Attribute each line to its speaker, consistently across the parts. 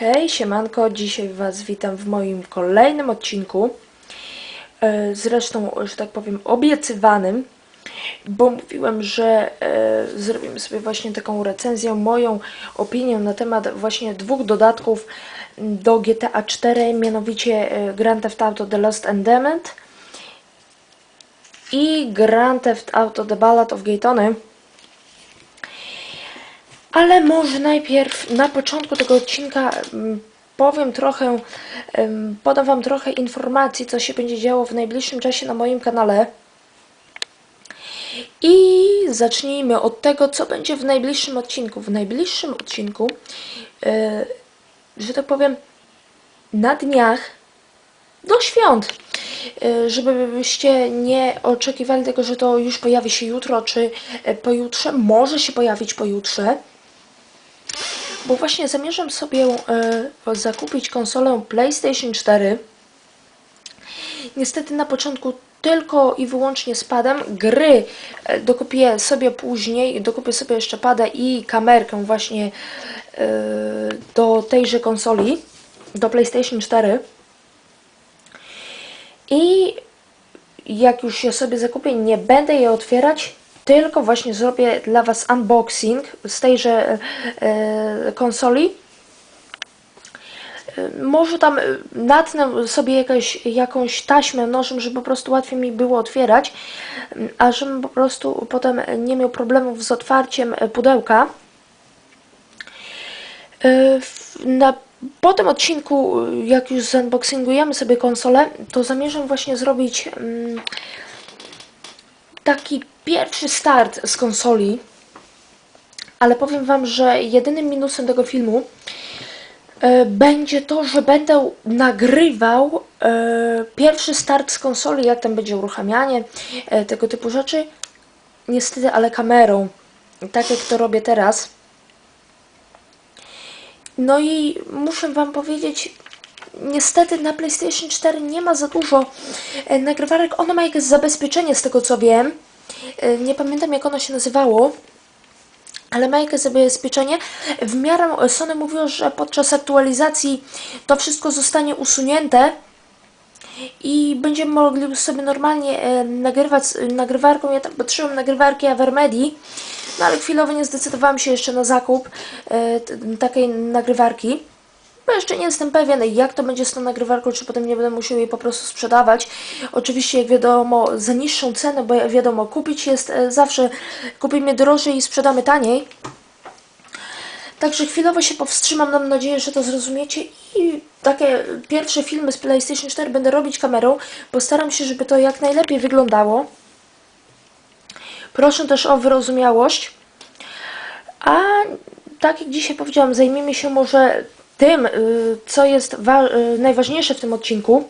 Speaker 1: Hej, siemanko, dzisiaj Was witam w moim kolejnym odcinku. E, Zresztą, że tak powiem, obiecywanym, bo mówiłem, że e, zrobimy sobie właśnie taką recenzję, moją opinię na temat właśnie dwóch dodatków do GTA 4, mianowicie e, Grand Theft Auto The Lost Damned i Grand Theft Auto The Ballad of Gay Tony. Ale może najpierw na początku tego odcinka mm, powiem trochę, podam Wam trochę informacji, co się będzie działo w najbliższym czasie na moim kanale. I zacznijmy od tego, co będzie w najbliższym odcinku. W najbliższym odcinku, e, że tak powiem, na dniach do świąt. E, Żebyście nie oczekiwali tego, że to już pojawi się jutro czy e, pojutrze. Może się pojawić pojutrze. Bo właśnie zamierzam sobie e, zakupić konsolę PlayStation 4. Niestety na początku tylko i wyłącznie z padem. Gry e, dokupię sobie później, dokupię sobie jeszcze pada i kamerkę właśnie e, do tejże konsoli, do PlayStation 4. I jak już je sobie zakupię, nie będę je otwierać, tylko właśnie zrobię dla Was unboxing z tejże e, konsoli. E, Może tam e, natnę sobie jakaś, jakąś taśmę nożem, żeby po prostu łatwiej mi było otwierać, a żebym po prostu potem nie miał problemów z otwarciem e, pudełka. E, Na, po tym odcinku, e, jak już zunboxingujemy sobie konsolę, to zamierzam właśnie zrobić mm, taki pierwszy start z konsoli. Ale powiem Wam, że jedynym minusem tego filmu e, będzie to, że będę nagrywał e, pierwszy start z konsoli, jak tam będzie uruchamianie, e, tego typu rzeczy. Niestety, ale kamerą, tak jak to robię teraz. No i muszę Wam powiedzieć, niestety na PlayStation 4 nie ma za dużo nagrywarek. Ono ma jakieś zabezpieczenie z tego co wiem. E, Nie pamiętam jak ono się nazywało. Ale ma jakieś zabezpieczenie. W miarę Sony mówiło, że podczas aktualizacji to wszystko zostanie usunięte i będziemy mogli sobie normalnie e, nagrywać nagrywarką. Ja tam patrzyłem nagrywarki Avermedi, no ale chwilowo nie zdecydowałam się jeszcze na zakup e, takiej nagrywarki. Bo jeszcze nie jestem pewien, jak to będzie z tą nagrywarką, czy potem nie będę musiał jej po prostu sprzedawać. Oczywiście, jak wiadomo, za niższą cenę, bo wiadomo, kupić jest e, zawsze, kupimy drożej i sprzedamy taniej. Także chwilowo się powstrzymam, mam nadzieję, że to zrozumiecie i takie pierwsze filmy z PlayStation 4 będę robić kamerą. Postaram się, żeby to jak najlepiej wyglądało. Proszę też o wyrozumiałość. A tak jak dzisiaj powiedziałam, zajmiemy się może tym, y, co jest y, najważniejsze w tym odcinku,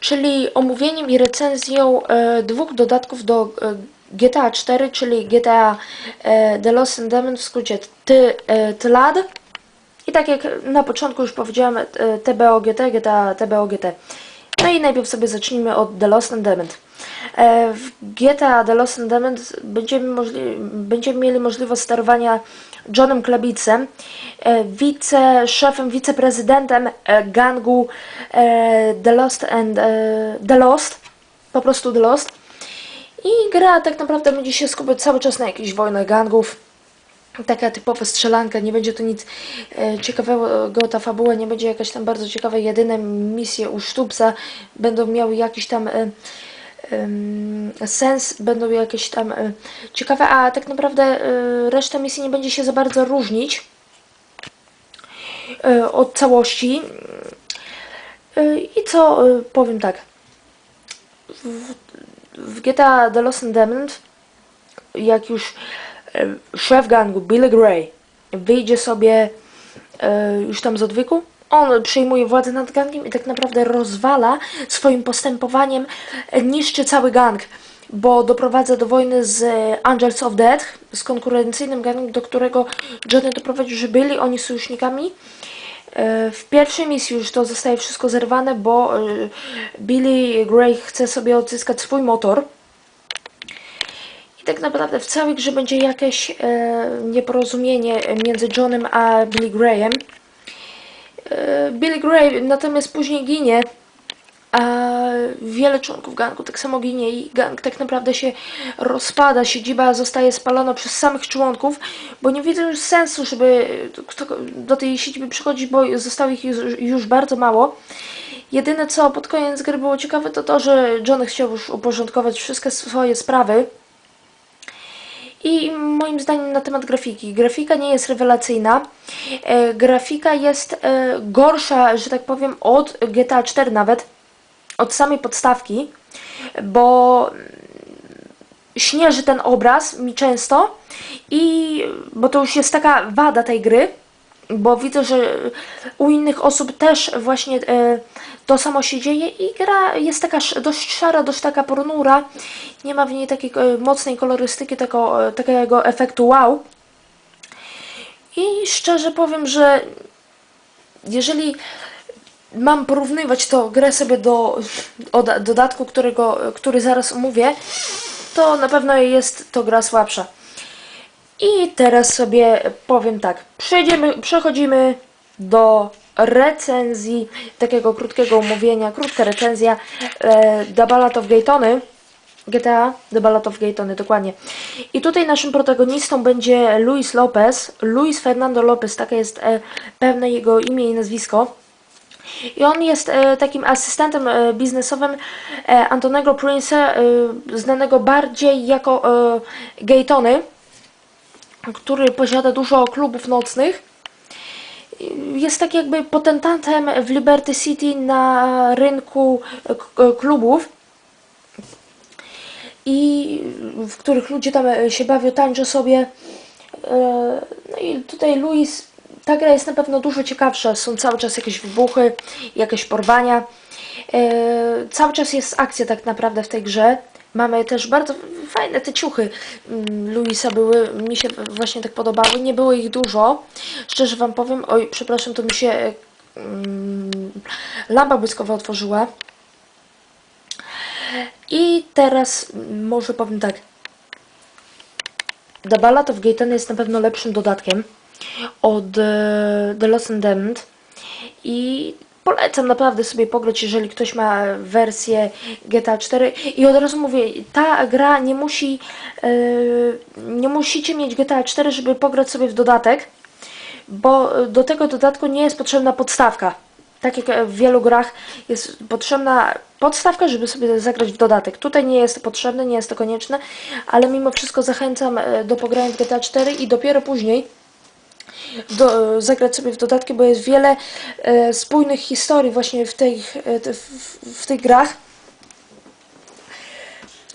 Speaker 1: czyli omówieniem i recenzją e, dwóch dodatków do e, GTA 4, czyli GTA e, The Lost Damned, w skrócie TLAD. I tak jak na początku już powiedziałam, e, TBOGT, GTA TBOGT. No i najpierw sobie zacznijmy od The Lost and Damned. E, W GTA The Lost and Damned będziemy, będziemy mieli możliwość sterowania Johnem Klebicem, e, wice, szefem, wiceprezydentem e, gangu e, The Lost and e, The Lost, po prostu The Lost. I gra tak naprawdę będzie się skupiać cały czas na jakichś wojnach gangów. Taka typowa strzelanka, nie będzie to nic e, ciekawego, ta fabuła nie będzie jakaś tam bardzo ciekawa. Jedyne misje u Sztupsa będą miały jakiś tam e, sens, będą jakieś tam e, ciekawe, a tak naprawdę e, reszta misji nie będzie się za bardzo różnić e, od całości. I co powiem tak. W, GTA The Lost and Damned, jak już szef gangu Billy Gray wyjdzie sobie już tam z odwyku, on przejmuje władzę nad gangiem i tak naprawdę rozwala swoim postępowaniem, e, niszczy cały gang, bo doprowadza do wojny z e, Angels of Death, z konkurencyjnym gangiem, do którego Johnny doprowadził, że byli oni sojusznikami. E, W pierwszej misji już to zostaje wszystko zerwane, bo Billy Gray chce sobie odzyskać swój motor. I tak naprawdę w całej grze będzie jakieś nieporozumienie między Johnem a Billy Graham. E, Billy Gray natomiast później ginie, a wiele członków gangu tak samo ginie i gang tak naprawdę się rozpada, siedziba zostaje spalona przez samych członków, bo nie widzę już sensu, żeby do tej siedziby przychodzić, bo zostało ich już bardzo mało. Jedyne co pod koniec gry było ciekawe to to, że John chciał już uporządkować wszystkie swoje sprawy. I moim zdaniem na temat grafiki. Grafika nie jest rewelacyjna. E, grafika jest e, gorsza, że tak powiem, od GTA 4 nawet. Od samej podstawki, bo śnieży ten obraz mi często i bo to już jest taka wada tej gry, bo widzę, że u innych osób też właśnie e, to samo się dzieje i gra jest taka dość szara, dość taka ponura. Nie ma w niej takiej e, mocnej kolorystyki, takiego, e, takiego efektu wow. I szczerze powiem, że jeżeli mam porównywać to grę sobie do, do dodatku, którego, który zaraz omówię, to na pewno jest to gra słabsza. I teraz sobie powiem tak, przejdziemy, przechodzimy do recenzji, takiego krótkiego omówienia, krótka recenzja e, The Ballad of Gaytony, GTA, The Ballad of Gaytony, dokładnie. I tutaj naszym protagonistą będzie Luis Lopez, Luis Fernando Lopez, takie jest e, pewne jego imię i nazwisko. I on jest e, takim asystentem e, biznesowym e, Antonego Prince'a, e, znanego bardziej jako e, Gaytony, który posiada dużo klubów nocnych. Jest tak jakby potentantem w Liberty City na rynku e, klubów i w których ludzie tam e, się bawią, tańczą sobie. E, No i tutaj Luis, ta gra jest na pewno dużo ciekawsza. Są cały czas jakieś wybuchy, jakieś porwania. Cały czas jest akcja tak naprawdę w tej grze. Mamy też bardzo fajne te ciuchy mm, Luisa były, mi się właśnie tak podobały. Nie było ich dużo. Szczerze wam powiem, oj, przepraszam, to mi się mm, lampa błyskowa otworzyła. I teraz może powiem tak. The Ballad of Gaten jest na pewno lepszym dodatkiem od e, The Lost and Damned i polecam naprawdę sobie pograć, jeżeli ktoś ma wersję GTA 4 i od razu mówię, ta gra nie musi e, nie musicie mieć GTA 4, żeby pograć sobie w dodatek, bo do tego dodatku nie jest potrzebna podstawka. Tak jak w wielu grach jest potrzebna podstawka, żeby sobie zagrać w dodatek. Tutaj nie jest to potrzebne, nie jest to konieczne, ale mimo wszystko zachęcam e, do pogrania w GTA 4 i dopiero później do, zagrać sobie w dodatki, bo jest wiele e, spójnych historii właśnie w, tej, e, w, w tych grach.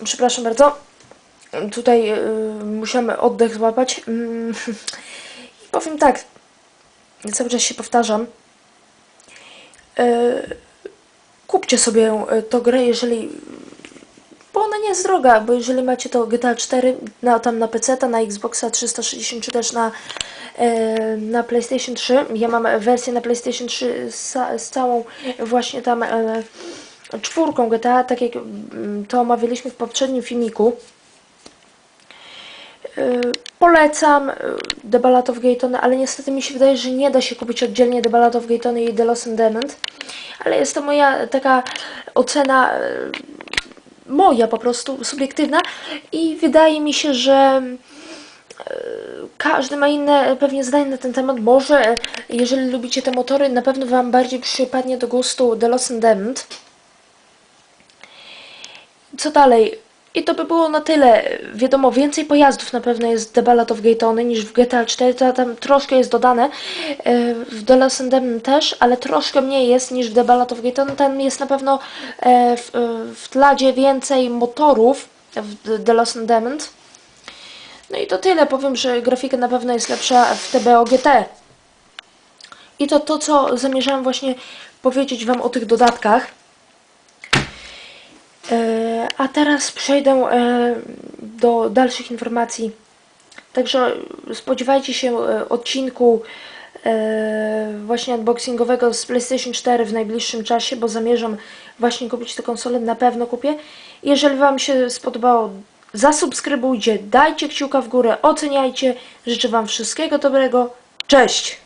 Speaker 1: Przepraszam bardzo. Tutaj e, musiałem oddech złapać. Mm, powiem tak, cały czas się powtarzam. E, kupcie sobie e, tą grę, jeżeli ona nie jest droga, bo jeżeli macie to GTA 4 na, tam na PC, na Xboxa 360 czy też na, e, na PlayStation 3, ja mam wersję na PlayStation 3 z, z całą właśnie tam e, czwórką GTA, tak jak mm, to omawialiśmy w poprzednim filmiku. E, Polecam e, The Ballad of Gaytony, ale niestety mi się wydaje, że nie da się kupić oddzielnie The Ballad of Gaytony i The Lost Damned. Ale jest to moja taka ocena e, moja po prostu subiektywna i wydaje mi się, że e, każdy ma inne pewnie zdanie na ten temat. Może e, jeżeli lubicie te motory, na pewno Wam bardziej przypadnie do gustu The Lost and Damned. Co dalej? I to by było na tyle. Wiadomo, więcej pojazdów na pewno jest w The Ballad of niż w GTA 4. To tam troszkę jest dodane. E, W The Damned też, ale troszkę mniej jest niż w The Ballad of Gaytony. Tam jest na pewno e, w, e, w tladzie więcej motorów w The- Damned. No i to tyle. Powiem, że grafika na pewno jest lepsza w TBO GT. I to to, co zamierzałem właśnie powiedzieć Wam o tych dodatkach. E, A teraz przejdę e, do dalszych informacji. Także spodziewajcie się e, odcinku e, właśnie unboxingowego z PlayStation 4 w najbliższym czasie, bo zamierzam właśnie kupić tę konsolę, na pewno kupię. Jeżeli Wam się spodobało, zasubskrybujcie, dajcie kciuka w górę, oceniajcie. Życzę Wam wszystkiego dobrego. Cześć!